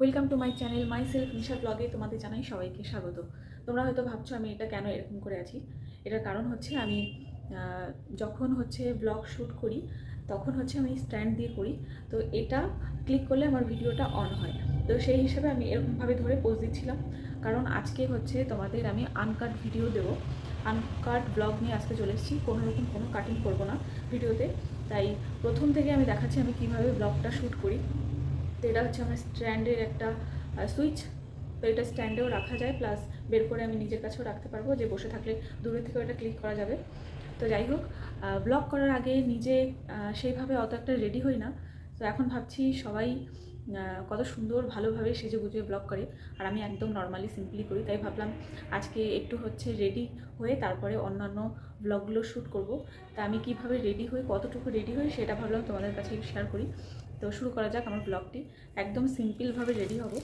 Welcome to my channel myself Nisha ব্লগে তোমাদের জানাই সবাইকে স্বাগত। তোমরা হয়তো ভাবছ আমি এটা কেন এরকম করে আছি? এটার কারণ হচ্ছে আমি যখন হচ্ছে ব্লগ শ্যুট করি, তখন হচ্ছে আমি স্ট্যান্ড দিয়ে করি, তো এটা ক্লিক করলে আমার ভিডিওটা অন হয়। তো সেই হিসাবে আমি এরকমভাবে ধরে পোজ দিচ্ছিলাম। কারণ আজকে হচ্ছে তোমাদের আমি আনকাট ভিডিও দেবো। আনকাট ব্লগ নিয়ে আজকে চলে এসেছি, কোনো রকম কোনো কাটিং করব না ভিডিওতে। তাই প্রথম থেকে আমি দেখাচ্ছি আমি কীভাবে ব্লগটা শ্যুট করি। তো এটা হচ্ছে আমার স্ট্যান্ডের একটা সুইচ। তো এটা স্ট্যান্ডেও রাখা যায়, প্লাস বের করে আমি নিজের কাছেও রাখতে পারব, যে বসে থাকলে দূরের থেকেও এটা ক্লিক করা যাবে। তো যাই হোক ব্লগ করার আগে নিজে সেইভাবে অত একটা রেডি হই না। তো এখন ভাবছি সবাই কত সুন্দর ভালোভাবে সেজে গুজে ব্লগ করে। আর আমি একদম নর্মালি সিম্পলি করি, তাই ভাবলাম আজকে একটু হচ্ছে রেডি হয়ে তারপরে অন্যান্য ব্লগগুলো শ্যুট করব। তা আমি কীভাবে রেডি হই, কতটুকু রেডি হই, সেটা ভাবলাম তোমাদের কাছে শেয়ার করি। তো শুরু করা যাক আমার ব্লগটি একদম সিম্পলভাবে রেডি হব।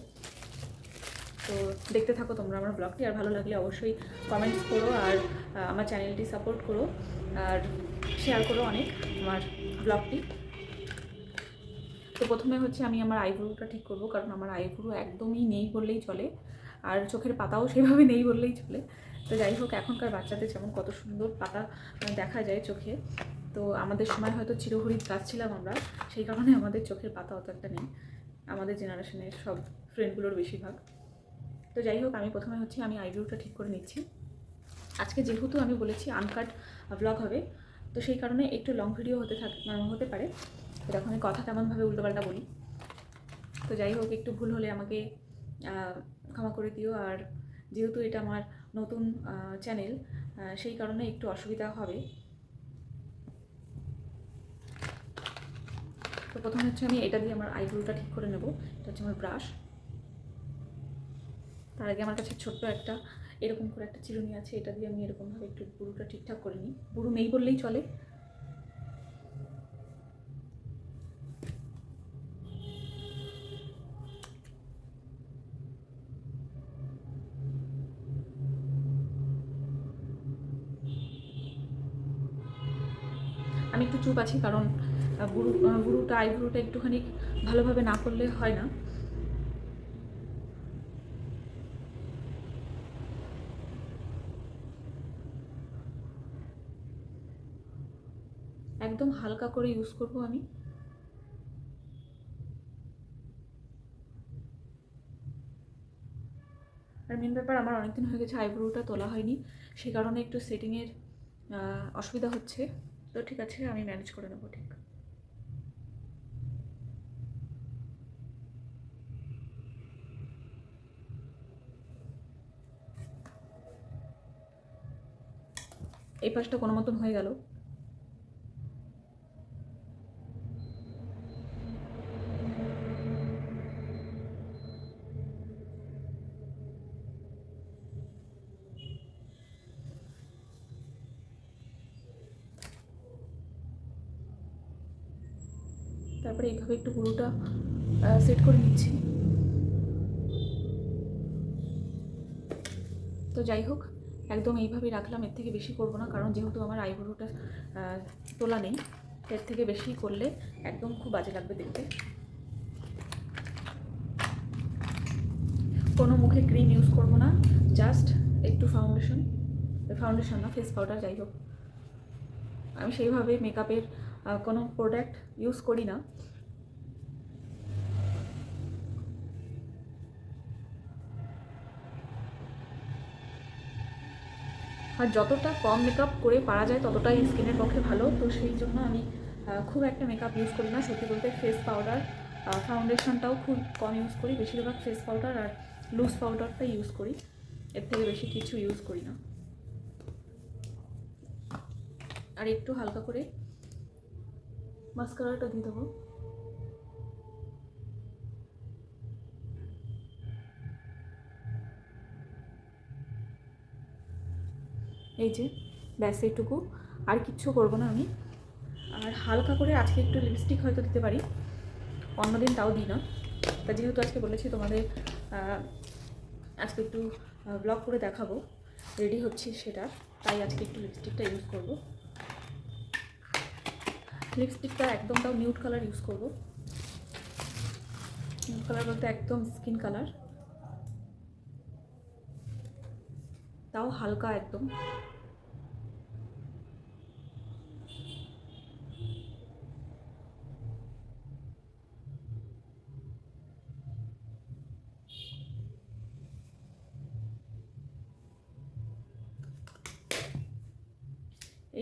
তো দেখতে থাকো তোমরা আমার ব্লগটি আর ভালো লাগলে অবশ্যই কমেন্টস করো, আর আমার চ্যানেলটি সাপোর্ট করো, আর শেয়ার করো অনেক আমার ব্লগটি তো প্রথমে হচ্ছে আমি আমার আইব্রোটা ঠিক করব, কারণ আমার আইব্রো একদমই নেই বললেই চলে, আর চোখের পাতাও সেভাবে নেই বললেই চলে। তো যাই হোক, এখনকার বাচ্চাদের যেমন কত সুন্দর পাতা দেখা যায় চোখে। তো আমাদের সময় হয়তো চিরহরিত গাছ ছিলাম আমরা, সেই কারণে আমাদের চোখের পাতা অত একটা নেই। আমাদের জেনারেশনের সব ফ্রেন্ডগুলোর বেশিরভাগ। তো যাই হোক, আমি প্রথমে হচ্ছে, আমি আইব্রোটা ঠিক করে নিচ্ছি। আজকে যেহেতু আমি বলেছি আনকাট ব্লগ হবে, তো সেই কারণে একটু লং ভিডিও হতে থাক হতে পারে। তখন আমি কথা তেমনভাবে উল্টোপাল্টা বলি। তো যাই হোক, একটু ভুল হলে আমাকে ক্ষমা করে দিও। আর যেহেতু এটা আমার নতুন চ্যানেল সেই কারণে একটু অসুবিধা হবে। তো প্রথমে হচ্ছে আমি এটা দিয়ে আমার আইব্রোটা ঠিক করে নেব। এটা হচ্ছে আমার ব্রাশ তার আগে আমার কাছে ছোট্ট একটা এরকম করে একটা চিরুনি আছে, এটা দিয়ে আমি এরকমভাবে একটু বুড়োটা ঠিকঠাক করে নিই। বুড়ো নেই বললেই চলে। আমি একটু চুপ আছি কারণ আহ, বুড়োটা আইব্রোটা একটুখানি ভালোভাবে না করলে হয় না। একদম হালকা করে ইউজ করব আমি। আর মেন ব্যাপার আমার অনেকদিন হয়ে গেছে আইব্রোটা তোলা হয়নি। সেই কারণে একটু সেটিংয়ের অসুবিধা হচ্ছে। তো ঠিক আছে আমি ম্যানেজ করে নেব ঠিক। এই পাশটা কোনো মতন হয়ে গেল। তারপরে এইভাবে একটু পুরোটা সেট করে নিচ্ছি। তো যাই হোক একদম এইভাবেই রাখলাম, এর থেকে বেশি করব না, কারণ যেহেতু আমার আইব্রোটা তোলা নেই, এর থেকে বেশি করলে একদম খুব বাজে লাগবে দেখতে। কোনো মুখে ক্রিম ইউজ করব না জাস্ট একটু ফাউন্ডেশন ফাউন্ডেশন না ফেস পাউডার যাই হোক। আমি সেইভাবে মেকআপের কোনো প্রোডাক্ট ইউজ করি না। আর যতটা কম মেকআপ করে পারা যায় ততটাই স্কিনের পক্ষে ভালো। তো সেই জন্য আমি খুব একটা মেকআপ ইউজ করি না। সত্যি বলতে ফেস পাউডার ফাউন্ডেশনটাও খুব কম ইউজ করি। বেশিরভাগ ফেস পাউডার আর লুজ পাউডারটা ইউজ করি। এর থেকে বেশি কিছু ইউজ করি না। আর একটু হালকা করে মাস্কারাটা দিয়ে দেবো। এই যে, ব্যাস এইটুকু। আর কিচ্ছু করব না আমি। আর হালকা করে আজকে একটু লিপস্টিক হয়তো দিতে পারি। অন্যদিন তাও দিই না। তা যেহেতু আজকে বলেছি তোমাদের আজকে একটু ব্লগ করে দেখাবো। রেডি হচ্ছি সেটা। তাই আজকে একটু লিপস্টিকটা ইউজ করব। লিপস্টিকটা একদম তাও নিউড কালার ইউজ করব। কালার বলতে একদম স্কিন কালার তাও হালকা একদম।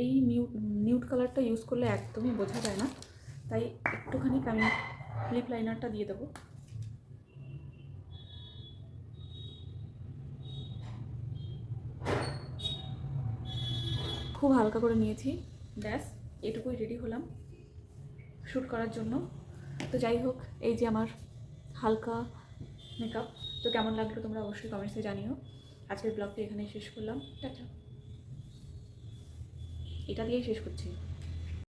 এই নিউড নিউড কালারটা ইউজ করলে একদমই বোঝা যায় না। তাই একটুখানি আমি লিপ লাইনারটা দিয়ে দেবো। খুব হালকা করে নিয়েছি। ব্যাস, এটুকুই রেডি হলাম শ্যুট করার জন্য। তো যাই হোক, এই যে আমার হালকা মেকআপ তো কেমন লাগল তোমরা অবশ্যই কমেন্টসে জানিও। আজকের ব্লগটি এখানেই শেষ করলাম। টাটা। এটা দিয়েই শেষ করছি।